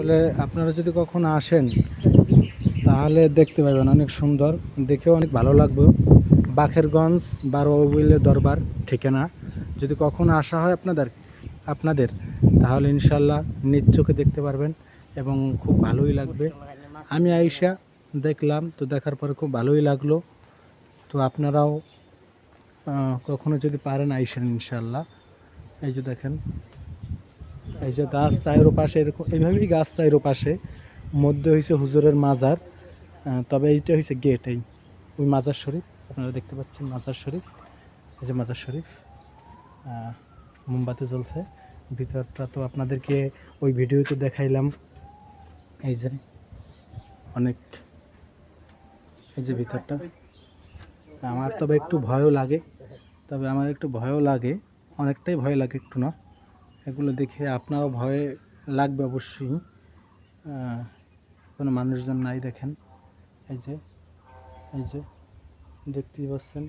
আসলে আপনারা যদি কখনো আসেন, তাহলে দেখতে পাবেন অনেক সুন্দর। দেখেও অনেক ভালো লাগবে। বাখেরগঞ্জ বারো উইলের দরবার ঠিকানা। যদি কখনো আসা হয় আপনাদের আপনাদের, তাহলে ইনশাল্লাহ নিজ চোখে দেখতে পারবেন এবং খুব ভালোই লাগবে। আমি আইসা দেখলাম, তো দেখার পরে খুব ভালোই লাগল। তো আপনারাও কখনো যদি পারেন আইসেন ইনশাল্লাহ এই যে দেখেন এই যে গাছ চায়ের পাশে এরকম, এইভাবেই গাছ চায়ের পাশে। মধ্যে হয়েছে হুজুরের মাজার তবে এইটা হয়েছে গেট এই। ওই মাজার শরীফ, আপনারা দেখতে পাচ্ছেন মাজার শরীফ। এই যে মাজার শরীফ মোমবাতি জ্বলছে। ভিতরটা তো আপনাদেরকে ওই ভিডিওতে দেখাইলাম। এই যে অনেক, এই যে ভিতরটা। আমার তবে একটু ভয়ও লাগে, তবে আমার একটু ভয়ও লাগে, অনেকটাই ভয় লাগে একটু না। এগুলো দেখে আপনারও ভয় লাগবে অবশ্যই। কোনো মানুষজন নাই দেখেন। এই যে এই যে, দেখতেই পাচ্ছেন।